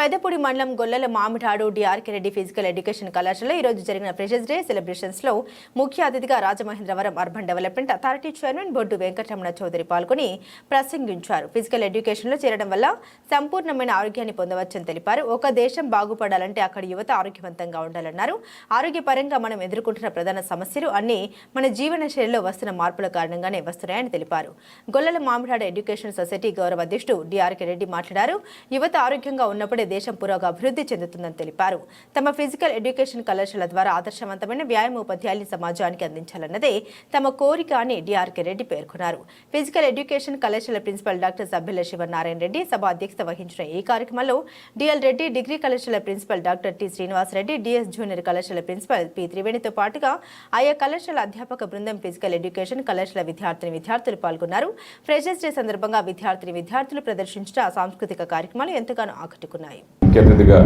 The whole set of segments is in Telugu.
పెద్దపూడి మండలం Gollala Mamidadu DRK Reddy physical education కళాశాలలో ఈ రోజు జరిగిన ఫ్రెషర్స్ డే సెలబ్రేషన్స్లో ముఖ్య అతిథిగా Rajamahendravaram urban development authority chairman Boddu Venkataramana Chowdary పాల్గొని ప్రసంగించారు. ఫిజికల్ ఎడ్యుకేషన్లో చేరడం వల్ల సంపూర్ణమైన ఆరోగ్యాన్ని పొందవచ్చని తెలిపారు. ఒక దేశం బాగుపడాలంటే అక్కడ యువత ఆరోగ్యవంతంగా ఉండాలన్నారు. ఆరోగ్యపరంగా మనం ఎదుర్కొంటున్న ప్రధాన సమస్యలు అన్ని మన జీవన శైలిలో వస్తున్న మార్పుల కారణంగానే వస్తున్నాయని తెలిపారు. గొల్లల మామిడాడు ఎడ్యుకేషన్ సొసైటీ గౌరవ అధ్యక్షుడు డిఆర్కే రెడ్డి మాట్లాడారు. యువత ఆరోగ్యంగా ఉన్నప్పుడే దేశం పురోగ అభివృద్ధి చెందుతుందని తెలిపారు. తమ ఫిజికల్ ఎడ్యుకేషన్ కళాశాల ద్వారా ఆదర్శవంతమైన వ్యాయామ ఉపాధ్యాయుల్ని సమాజానికి అందించాలన్నదే తమ కోరిక అని డిఆర్కే రెడ్డి పేర్కొన్నారు. ఫిజికల్ ఎడ్యుకేషన్ కళాశాల ప్రిన్సిపల్ డాక్టర్ సభ్యుల శివనారాయణ రెడ్డి సభ అధ్యక్షత వహించిన ఈ కార్యక్రమంలో డిఎల్ రెడ్డి డిగ్రీ కళాశాల principal doctor T Srinivas Reddy DS junior కళాశాల ప్రిన్సిపల్ పి త్రివేణితో పాటుగా ఆయా కళాశాల అధ్యాపక బృందం ఫిజికల్ ఎడ్యుకేషన్ కళాశాల విద్యార్థిని విద్యార్థులు పాల్గొన్నారు. ఫ్రెషర్స్ డే సందర్భంగా విద్యార్థిని విద్యార్థులు ప్రదర్శించిన సాంస్కృతిక కార్యక్రమాలు ఎంతగానో ఆకట్టుకున్నాయి. ముఖ్య అతిథిగా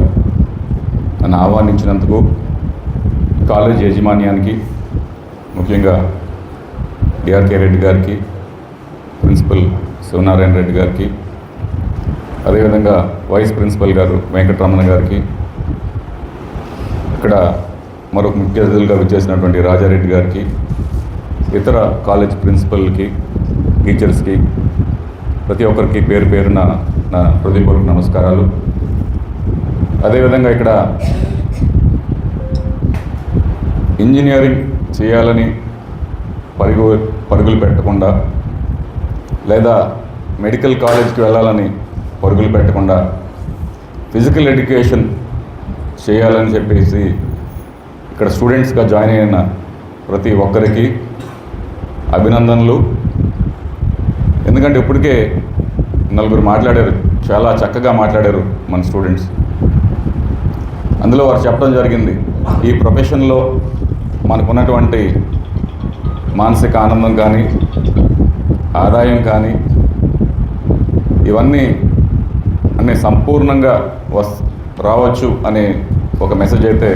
నన్ను ఆహ్వానించినందుకు కాలేజ్ యాజమాన్యానికి ముఖ్యంగా డిఆర్కే రెడ్డి గారికి ప్రిన్సిపల్ శివనారాయణ రెడ్డి గారికి అదేవిధంగా వైస్ ప్రిన్సిపల్ గారు వెంకటరమణ గారికి ఇక్కడ మరొక ముఖ్య అతిథులుగా విచ్చేసినటువంటి రాజారెడ్డి గారికి ఇతర కాలేజ్ ప్రిన్సిపల్కి టీచర్స్కి ప్రతి ఒక్కరికి పేరు పేరున నా హృదయపూర్వక నమస్కారాలు. అదేవిధంగా ఇక్కడ ఇంజనీరింగ్ చేయాలని పరుగు పరుగులు పెట్టకుండా లేదా మెడికల్ కాలేజ్కి వెళ్ళాలని పరుగులు పెట్టకుండా ఫిజికల్ ఎడ్యుకేషన్ చేయాలని చెప్పేసి ఇక్కడ స్టూడెంట్స్గా జాయిన్ అయిన ప్రతి ఒక్కరికి అభినందనలు. ఎందుకంటే ఇప్పటికే నలుగురు మాట్లాడారు చాలా చక్కగా మాట్లాడారు మన స్టూడెంట్స్. అందులో వారు చెప్పడం జరిగింది ఈ ప్రొఫెషన్లో మనకున్నటువంటి మానసిక ఆనందం కానీ ఆదాయం కానీ ఇవన్నీ అన్నీ సంపూర్ణంగా వస్ రావచ్చు అనే ఒక మెసేజ్ అయితే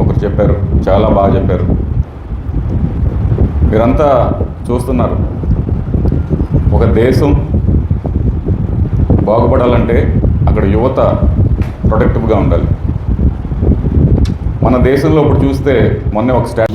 ఒకరు చెప్పారు చాలా బాగా చెప్పారు. మీరంతా చూస్తున్నారు ఒక దేశం బాగుపడాలంటే అక్కడ యువత ప్రొడక్టివ్గా ఉండాలి. మన దేశంలో ఇప్పుడు చూస్తే మొన్న ఒక స్టాండ్